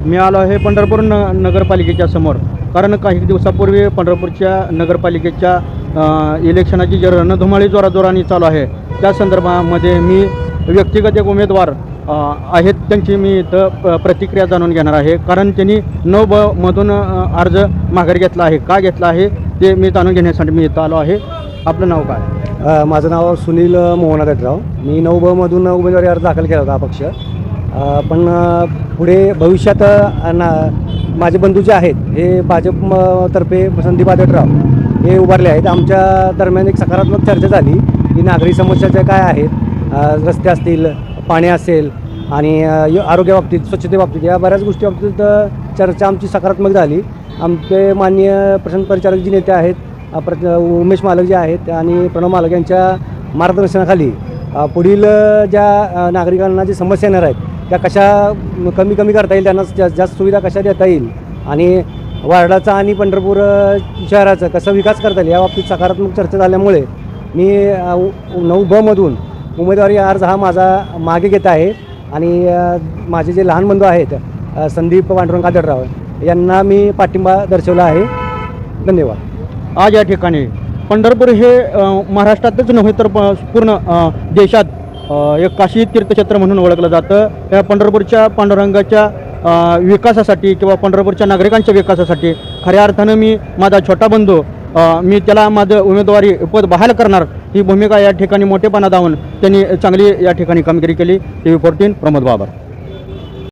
मी आलो आहे पंढरपूर न नगरपालिकेच्या समोर. कारण काही दिवसापूर्वी पंढरपूरच्या नगरपालिकेच्या इलेक्शनाची जी रणधुमाळी जोराजोराने चालू आहे त्या संदर्भामध्ये मी व्यक्तिगत एक उमेदवार आहेत त्यांची मी इथं प- प्रतिक्रिया जाणून घेणार आहे. कारण त्यांनी नऊ ब मधून अर्ज माघारी घेतला आहे. का घेतला आहे ते मी जाणून घेण्यासाठी मी इथं आलो आहे. आपलं नाव काय? माझं नाव सुनील मोहन मी नऊ बमधून उमेदवारी अर्ज दाखल केला होता अपक्ष. पण पुढे भविष्यात ना माझे बंधू जे आहेत हे भाजप म- तर्फे संदीप आदटराव हे उभारले आहेत. आमच्या दरम्यान एक सकारात्मक चर्चा झाली की नागरी समस्या ज्या काय आहेत रस्ते असतील पाणी असेल आणि आरोग्याबाबतीत स्वच्छतेबाबतीत या बऱ्याच गोष्टी बाबतीत चर्चा आमची सकारात्मक झाली. आमचे माननीय प्रशांत परिचारक जी नेते आहेत प्र उमेश मालक जे आहेत आणि प्रणव मालक यांच्या मार्गदर्शनाखाली पुढील ज्या नागरिकांना जे समस्या येणार आहेत त्या कशा कमी कमी करता येईल त्यांना जास्त जास्त सुविधा कशा देता येईल. आणि वार्डाचा आणि पंढरपूर शहराचा कसा विकास करता येईल या बाबतीत सकारात्मक चर्चा झाल्यामुळे मी नऊ ब मधून उमेदवारी अर्ज हा माझा मागे घेत आहे. आणि माझे जे लहान बंधू आहेत संदीप पांडुरंग कादडराव यांना मी पाठिंबा दर्शवला आहे. धन्यवाद. आज या ठिकाणी पंढरपूर हे महाराष्ट्रातच नव्हे तर प- पूर्ण देशात एक काशी तीर्थक्षेत्र म्हणून ओळखलं जातं. या पंढरपूरच्या पांडुरंगाच्या विकासासाठी किंवा पंढरपूरच्या नागरिकांच्या विकासासाठी खऱ्या अर्थानं मी माझा छोटा बंधू मी त्याला माझं उमेदवारी पद बहाल करणार ही भूमिका या ठिकाणी मोठेपणा दावून त्यांनी चांगली या ठिकाणी कामगिरी केली. T V fourteen Pramod Babar.